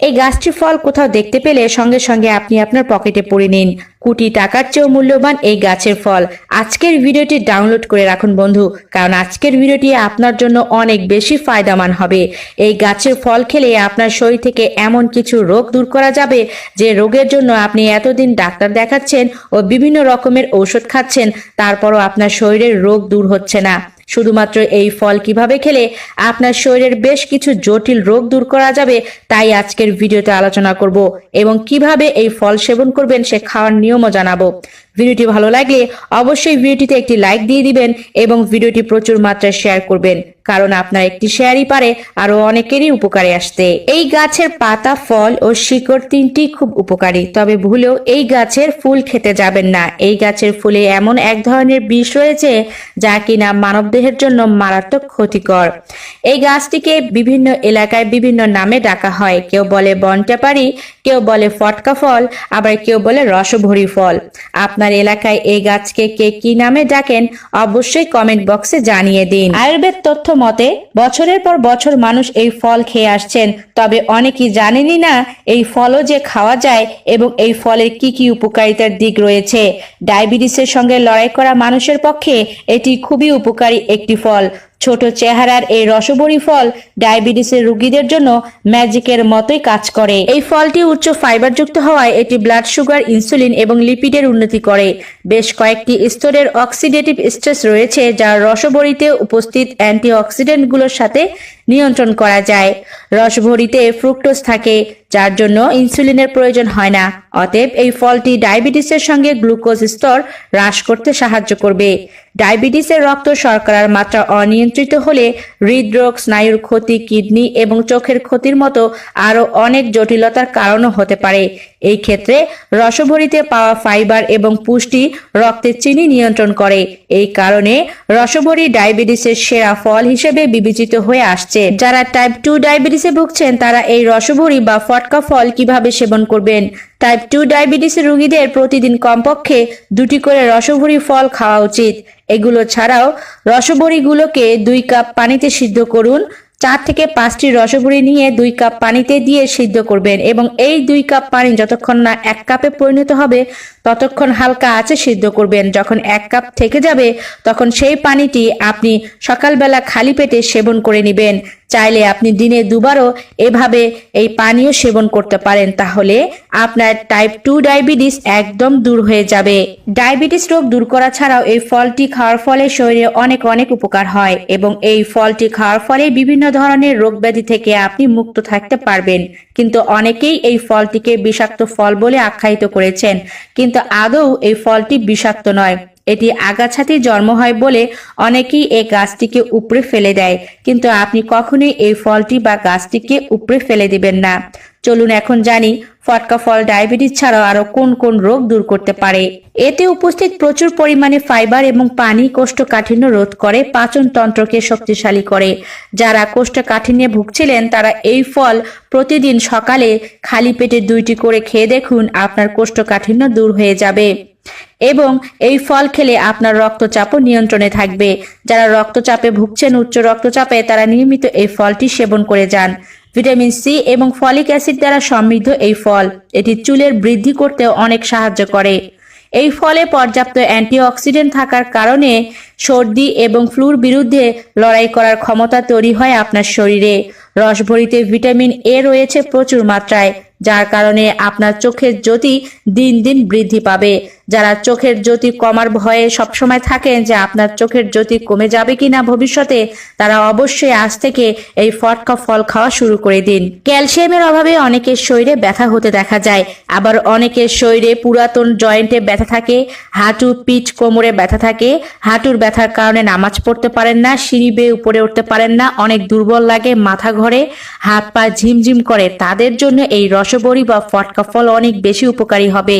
এই গাছটি ফল কোথাও দেখতে পেলে সঙ্গে সঙ্গে আপনি আপনার পকেটে পড়ে নিন। কোটি টাকার চেয়েও মূল্যবান এই গাছের ফল। আজকের ভিডিওটি ডাউনলোড করে রাখুন বন্ধু, কারণ আজকের ভিডিওটি আপনার জন্য অনেক বেশি ফায়দামান হবে। এই গাছের ফল খেলে আপনার শরীর থেকে এমন কিছু রোগ দূর করা যাবে যে রোগের জন্য আপনি এতদিন ডাক্তার দেখাচ্ছেন ও বিভিন্ন রকমের ঔষধ খাচ্ছেন, তারপরও আপনার শরীরের রোগ দূর হচ্ছে না। শুধুমাত্র এই ফল কীভাবে খেলে আপনার শরীরের বেশ কিছু জটিল রোগ দূর করা যাবে, তাই আজকের ভিডিওতে আলোচনা করব এবং কীভাবে এই ফল সেবন করবেন সে খাওয়ার নিয়মও জানাব। ভিডিওটি ভালো লাগলে অবশ্যই ভিডিওটিতে একটি লাইক দিয়ে দিবেন এবং ভিডিওটি প্রচুর মাত্রায় শেয়ার করবেন, কারণ আপনার একটি শেয়ারই পারে আরও অনেকেরই উপকারে আসতে। এই গাছের পাতা, ফল ও শিকড় তিনটি খুব উপকারী, তবে ভুলেও এই গাছের ফুল খেতে যাবেন না। এই গাছের ফুলে এমন এক ধরনের বিষ রয়েছে যা কিনা মানবদেহের জন্য মারাত্মক ক্ষতিকর। এই গাছটিকে বিভিন্ন এলাকায় বিভিন্ন নামে ডাকা হয়। কেউ বলে বনটেপারি কেউ বলে ফটকা ফল, আবার কেউ বলে রসভরি ফল। আপনার এলাকায় এই গাছকে কে কি নামে ডাকেন অবশ্যই কমেন্ট বক্সে জানিয়ে দিন। আয়ুর্বেদ তথ্য মতে, বছরের পর বছর মানুষ এই ফল খেয়ে আসছেন, তবে অনেকেই জানেনি না এই ফলও যে খাওয়া যায় এবং এই ফলের কি কি উপকারিতার দিক রয়েছে। ডায়াবেটিসের সঙ্গে লড়াই করা মানুষের পক্ষে এটি খুবই উপকারী একটি ফল। ছোট চেহারার এই রসবরি ফল ডায়াবেটিসের রোগীদের জন্য ম্যাজিকের মতোই কাজ করে। এই ফলটি উচ্চ ফাইবারযুক্ত হওয়ায় এটি ব্লাড সুগার, ইনসুলিন এবং লিপিডের উন্নতি করে। বেশ কয়েকটি স্তরের অক্সিডেটিভ স্ট্রেস রয়েছে যা রসবরিতে উপস্থিত অ্যান্টিঅক্সিডেন্টগুলোর সাথে নিয়ন্ত্রণ করা যায়। রসভরিতে ফ্রুক্টোজ থাকে, যার জন্য ইনসুলিনের প্রয়োজন হয় না। অতএব এই ফলটি ডায়াবেটিসের সঙ্গে গ্লুকোজ স্তর হ্রাস করতে সাহায্য করবে। ডায়াবেটিসের রক্ত শর্করার মাত্রা অনিয়ন্ত্রিত হলে হৃদরোগ, স্নায়ুর ক্ষতি, কিডনি এবং চোখের ক্ষতির মতো আরও অনেক জটিলতার কারণও হতে পারে। এই ক্ষেত্রে রসভরিতে পাওয়া ফাইবার এবং পুষ্টি রক্তের চিনি নিয়ন্ত্রণ করে। এই কারণে রসভরি ডায়াবেটিসের সেরা ফল হিসেবে বিবেচিত হয়ে আসছে। যারা টাইপ টু ডায়াবেটিসে ভুগছেন, তারা এই রসভরি বা ফটকা ফল কীভাবে সেবন করবেন? টাইপ টু ডায়াবেটিসের রোগীদের প্রতিদিন কমপক্ষে দুটি করে রসভরি ফল খাওয়া উচিত। এগুলো ছাড়াও রসবড়িগুলোকে দুই কাপ পানিতে সিদ্ধ করুন। চার থেকে পাঁচটি রসবড়ি নিয়ে দুই কাপ পানিতে দিয়ে সিদ্ধ করবেন এবং এই দুই কাপ পানি যতক্ষণ না এক কাপে পরিণত হবে, ততক্ষণ হালকা আছে সিদ্ধ করবেন। যখন এক কাপ থেকে যাবে, তখন সেই পানিটি আপনি সকালবেলা খালি পেটে সেবন করে নেবেন। চাইলে আপনি দিনে দুবারও এভাবে এই পানীয় সেবন করতে পারেন, তাহলে আপনার টাইপ টু ডায়াবেটিস একদম দূর হয়ে যাবে। ডায়াবেটিস রোগ দূর করা ছাড়াও এই ফলটি খাওয়ার ফলে শরীরে অনেক অনেক উপকার হয় এবং এই ফলটি খাওয়ার ফলে বিভিন্ন ধরনের রোগ ব্যাধি থেকে আপনি মুক্ত থাকতে পারবেন। কিন্তু অনেকেই এই ফলটিকে বিষাক্ত ফল বলে আখ্যায়িত করেছেন। কিন্তু আদৌ এই ফলটি বিষাক্ত নয়। এটি আগাছাতে জন্ম হয় বলে অনেকেই এই গাছটিকে উপরে ফেলে দেয়। কিন্তু আপনি কখনোই এই ফলটি বা গাছটিকে উপরে ফেলে দিবেন না। চলুন এখন জানি ফটকা ফল ডায়াবেটিস ছাড়াও আরও কোন কোন রোগ দূর করতে পারে। এতে উপস্থিত প্রচুর পরিমাণে ফাইবার এবং পানি কোষ্ঠকাঠিন্য রোধ করে, পাচন তন্ত্রকে শক্তিশালী করে। যারা কোষ্ঠকাঠিন্যে ভুগছিলেন, তারা এই ফল প্রতিদিন সকালে খালি পেটে দুইটি করে খেয়ে দেখুন, আপনার কোষ্ঠকাঠিন্য দূর হয়ে যাবে। এবং এই ফল খেলে আপনার রক্তচাপও নিয়ন্ত্রণে থাকবে। যারা রক্তচাপে ভুগছেন, উচ্চ রক্তচাপে, তারা নিয়মিত এই ফলটি সেবন করে যান। ভিটামিন সি এবং ফলিক অ্যাসিড দ্বারা সমৃদ্ধ এই ফল। এটি চুলের বৃদ্ধি করতেও অনেক সাহায্য করে। এই ফলে পর্যাপ্ত অ্যান্টিঅক্সিডেন্ট থাকার কারণে সর্দি এবং ফ্লুর বিরুদ্ধে লড়াই করার ক্ষমতা তৈরি হয় আপনার শরীরে। রসভরিতে ভিটামিন এ রয়েছে প্রচুর মাত্রায়, যার কারণে আপনার চোখের জ্যোতি দিন দিন বৃদ্ধি পাবে। যারা চোখের জ্যোতি কমার ভয়ে সবসময় থাকেন যে আপনার চোখের জ্যোতি কমে যাবে কিনা ভবিষ্যতে, তারা অবশ্যই আজ থেকে এই ফটকা ফল খাওয়া শুরু করে দিন। ক্যালসিয়ামের অভাবে অনেকের শরীরে ব্যথা হতে দেখা যায়। আবার অনেকের শরীরে পুরাতন জয়েন্টে ব্যথা থাকে, হাঁটু, পিঠ, কোমরে ব্যথা থাকে। হাঁটুর ব্যথার কারণে নামাজ পড়তে পারেন না, সিঁড়ি বেয়ে উপরে উঠতে পারেন না, অনেক দুর্বল লাগে মাথা ঘরে, হাত পা ঝিমঝিম করে। তাদের জন্য এই রসবরি বা ফটকা ফল অনেক বেশি উপকারী হবে।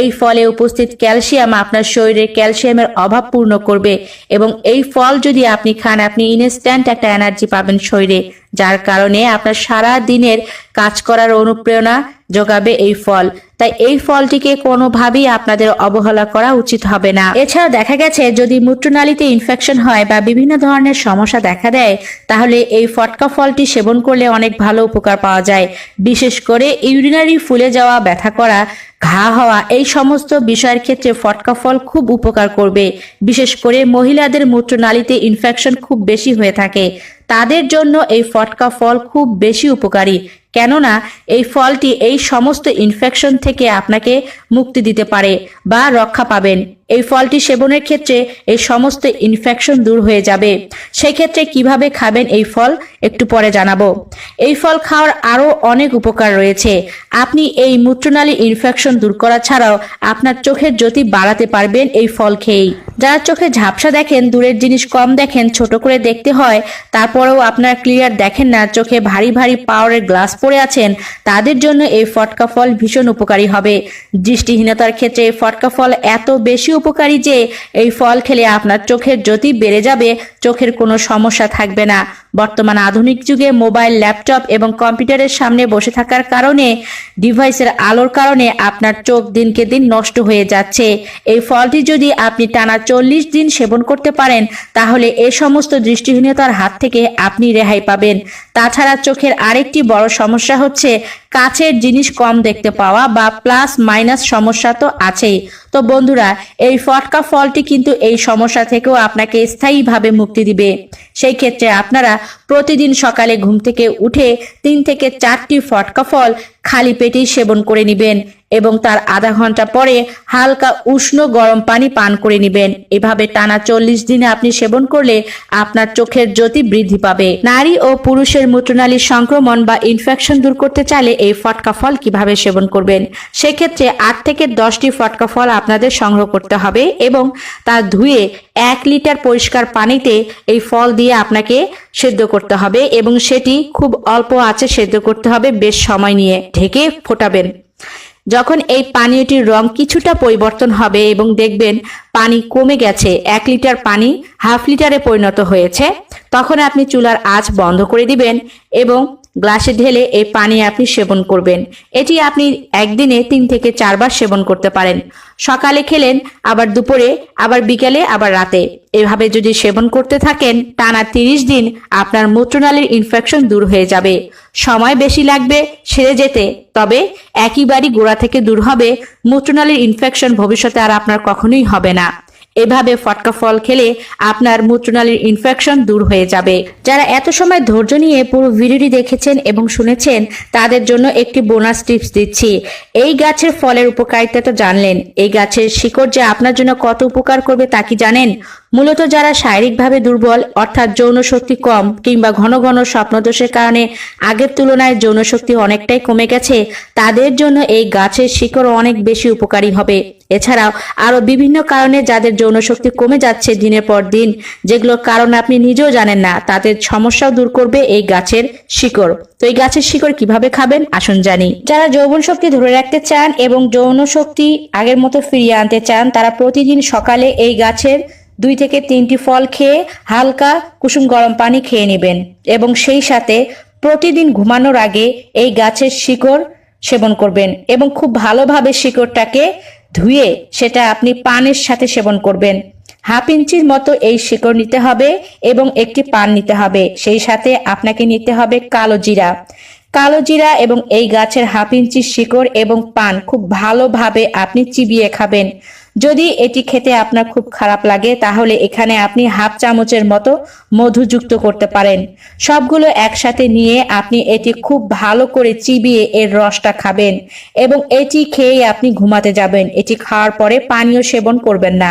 এই ফলে উপস্থিত ক্যালসিয়াম আপনার শরীরে ক্যালসিয়ামের অভাব পূর্ণ করবে এবং এই ফল যদি আপনি খান, আপনি ইনস্ট্যান্ট একটা এনার্জি পাবেন শরীরে। যার কারণে আপনার সারা দিনের কাজ করার অনুপ্রেরণা যোগাবে এই ফল। তাই এই ফলটিকে কোনোভাবেই আপনাদের অবহেলা করা উচিত হবে না। এছাড়া দেখা গেছে, যদি মূত্রনালীতে ইনফেকশন হয় বা বিভিন্ন ধরনের সমস্যা দেখা দেয়, তাহলে এই ফটকা ফলটি সেবন করলে অনেক ভালো উপকার পাওয়া যায়। বিশেষ করে ইউরিনারি ফুলে যাওয়া, ব্যথা করা, ঘা হওয়া, এই সমস্ত বিষয়ের ক্ষেত্রে ফটকা ফল খুব উপকার করবে। বিশেষ করে মহিলাদের মূত্রনালীতে ইনফেকশন খুব বেশি হয়ে থাকে। তাদের জন্য এই ফটকা ফল খুব বেশি উপকারী। কেননা, এই ফলটি এই সমস্ত ইনফেকশন থেকে আপনাকে মুক্তি দিতে পারে বা রক্ষা পাবেন। এই ফলটি সেবনের ক্ষেত্রে এই সমস্ত ইনফেকশন দূর হয়ে যাবে। সেই ক্ষেত্রে কীভাবে খাবেন এই ফল? একটু পরে জানাব। এই ফল খাওয়ার আরও অনেক উপকার রয়েছে। আপনি এই মূত্রনালী ইনফেকশন দূর করা ছাড়াও আপনার চোখের জ্যোতি বাড়াতে পারবেন এই ফল খেয়েই। যারা চোখে ঝাপসা দেখেন, দূরের জিনিস কম দেখেন, ছোট করে দেখতে হয়, তারপরেও আপনার ক্লিয়ার দেখেন না, চোখে ভারী ভারী পাওয়ারের গ্লাস পরে আছেন, তাদের জন্য এই ফটকা ফল ভীষণ উপকারী হবে। দৃষ্টিহীনতার ক্ষেত্রে এই ফটকা ফল এত বেশি উপকারী যে, এই ফল খেলে আপনার চোখের জ্যোতি বেড়ে যাবে, চোখের কোনো সমস্যা থাকবে না। বর্তমান আধুনিক যুগে মোবাইল, ল্যাপটপ এবং কম্পিউটারের সামনে বসে থাকার কারণে ডিভাইসের আলোর কারণে আপনার চোখ দিনকে দিন নষ্ট হয়ে যাচ্ছে। এই ফলটি যদি আপনি টানা চল্লিশ দিন সেবন করতে পারেন, তাহলে এ সমস্ত দৃষ্টিহীনতার হাত থেকে আপনি রেহাই পাবেন। তাছাড়া চোখের আরেকটি বড় সমস্যা হচ্ছে কাছের জিনিস কম দেখতে পাওয়া বা প্লাস মাইনাস সমস্যা তো আছেই। তো বন্ধুরা, এই ফটকা ফলটি কিন্তু এই সমস্যা থেকেও আপনাকে স্থায়ীভাবে মুক্তি দিবে। সেই ক্ষেত্রে আপনারা প্রতিদিন সকালে ঘুম থেকে উঠে তিন থেকে চারটি ফটকা ফল খালি পেটেই সেবন করে নেবেন। এবং তার আধা ঘণ্টা পরে হালকা উষ্ণ গরম পানি পান করে নেবেন। এভাবে টানা চল্লিশ দিনে আপনি সেবন করলে আপনার চোখের জ্যোতি বৃদ্ধি পাবে। নারী ও পুরুষের মূত্রনালীর সংক্রমণ বা ইনফেকশন দূর করতে চাইলে এই ফটকা ফল কীভাবে সেবন করবেন? সেক্ষেত্রে আট থেকে দশটি ফটকা ফল আপনাদের সংগ্রহ করতে হবে এবং তা ধুয়ে এক লিটার পরিষ্কার পানিতে এই ফল দিয়ে আপনাকে সেদ্ধ করতে হবে এবং সেটি খুব অল্প আছে সেদ্ধ করতে হবে বেশ সময় নিয়ে ঢেকে ফোটাবেন। যখন এই পানীয়টির রং কিছুটা পরিবর্তন হবে এবং দেখবেন পানি কমে গেছে, এক লিটার পানি হাফ লিটারে পরিণত হয়েছে, তখন আপনি চুলার আঁচ বন্ধ করে দিবেন এবং গ্লাসে ঢেলে এই পানি আপনি সেবন করবেন। এটি আপনি একদিনে তিন থেকে চারবার সেবন করতে পারেন। সকালে খেলেন, আবার দুপুরে, আবার বিকেলে, আবার রাতে। এভাবে যদি সেবন করতে থাকেন, টানা তিরিশ দিন আপনার মূত্রনালীর ইনফেকশন দূর হয়ে যাবে। সময় বেশি লাগবে সেরে যেতে, তবে একইবারই গোড়া থেকে দূর হবে। মূত্রনালীর ইনফেকশন ভবিষ্যতে আর আপনার কখনোই হবে না। এভাবে ফটকা ফল খেলে আপনার মূত্রনালীর ইনফেকশন দূর হয়ে যাবে। যারা এত সময় ধৈর্য নিয়ে পুরো ভিডিওটি দেখেছেন এবং শুনেছেন, তাদের জন্য একটি বোনাস টিপস দিচ্ছি। এই গাছের ফলের উপকারিতা তো জানলেন। এই গাছের শিকড় যে আপনার জন্য কত উপকার করবে তা কি জানেন? মূলত যারা শারীরিকভাবে দুর্বল, অর্থাৎ যৌন শক্তি কম কিংবা ঘন ঘন স্বপ্নদোষের কারণে আগের তুলনায় যৌন শক্তি অনেকটাই কমে গেছে, তাদের জন্য এই গাছের শিকড় অনেক বেশি উপকারী হবে। এছাড়াও আরও বিভিন্ন কারণে যাদের যৌন শক্তি কমে যাচ্ছে দিনের পর দিন, যেগুলোর কারণ আপনি নিজেও জানেন না, তাদের সমস্যাও দূর করবে এই গাছের শিকড়। তো এই গাছের শিকড় কীভাবে খাবেন? আসুন জানি। যারা যৌবন শক্তি ধরে রাখতে চান এবং যৌন শক্তি আগের মতো ফিরিয়ে আনতে চান, তারা প্রতিদিন সকালে এই গাছের দুই থেকে তিনটি ফল খেয়ে হালকা কুসুম গরম পানি খেয়ে নেবেন এবং সেই সাথে প্রতিদিন ঘুমানোর আগে এই গাছের শিকড় সেবন করবেন এবং খুব ভালোভাবে শিকড়টাকে ধুয়ে সেটা আপনি পানের সাথে সেবন করবেন। হাফ ইঞ্চির মতো এই শিকড় নিতে হবে এবং একটি পান নিতে হবে। সেই সাথে আপনাকে নিতে হবে কালো জিরা। কালো জিরা এবং এই গাছের হাফ ইঞ্চির শিকড় এবং পান খুব ভালোভাবে আপনি চিবিয়ে খাবেন। যদি এটি খেতে আপনার খুব খারাপ লাগে, তাহলে এখানে আপনি হাফ চামচের মতো মধু যুক্ত করতে পারেন। সবগুলো একসাথে নিয়ে আপনি এটি খুব ভালো করে চিবিয়ে এর রসটা খাবেন এবং এটি খেয়ে আপনি ঘুমাতে যাবেন। এটি খাওয়ার পরে পানীয় সেবন করবেন না।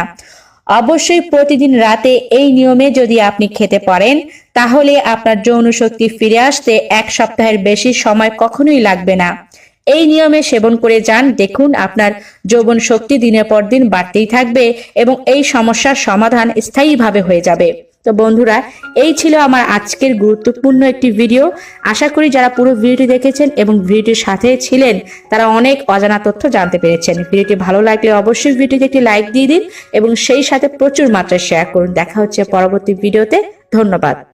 অবশ্যই প্রতিদিন রাতে এই নিয়মে যদি আপনি খেতে পারেন, তাহলে আপনার যৌন শক্তি ফিরে আসতে এক সপ্তাহের বেশি সময় কখনোই লাগবে না। এই নিয়মে সেবন করে যান। দেখুন, আপনার যৌবন শক্তি দিনের পর দিন বাড়তেই থাকবে এবং এই সমস্যার সমাধান স্থায়ীভাবে হয়ে যাবে। তো বন্ধুরা, এই ছিল আমার আজকের গুরুত্বপূর্ণ একটি ভিডিও। আশা করি যারা পুরো ভিডিওটি দেখেছেন এবং ভিডিওটির সাথে ছিলেন, তারা অনেক অজানা তথ্য জানতে পেরেছেন। ভিডিওটি ভালো লাগলে অবশ্যই ভিডিওতে একটি লাইক দিয়ে দিন এবং সেই সাথে প্রচুর মাত্রায় শেয়ার করুন। দেখা হচ্ছে পরবর্তী ভিডিওতে। ধন্যবাদ।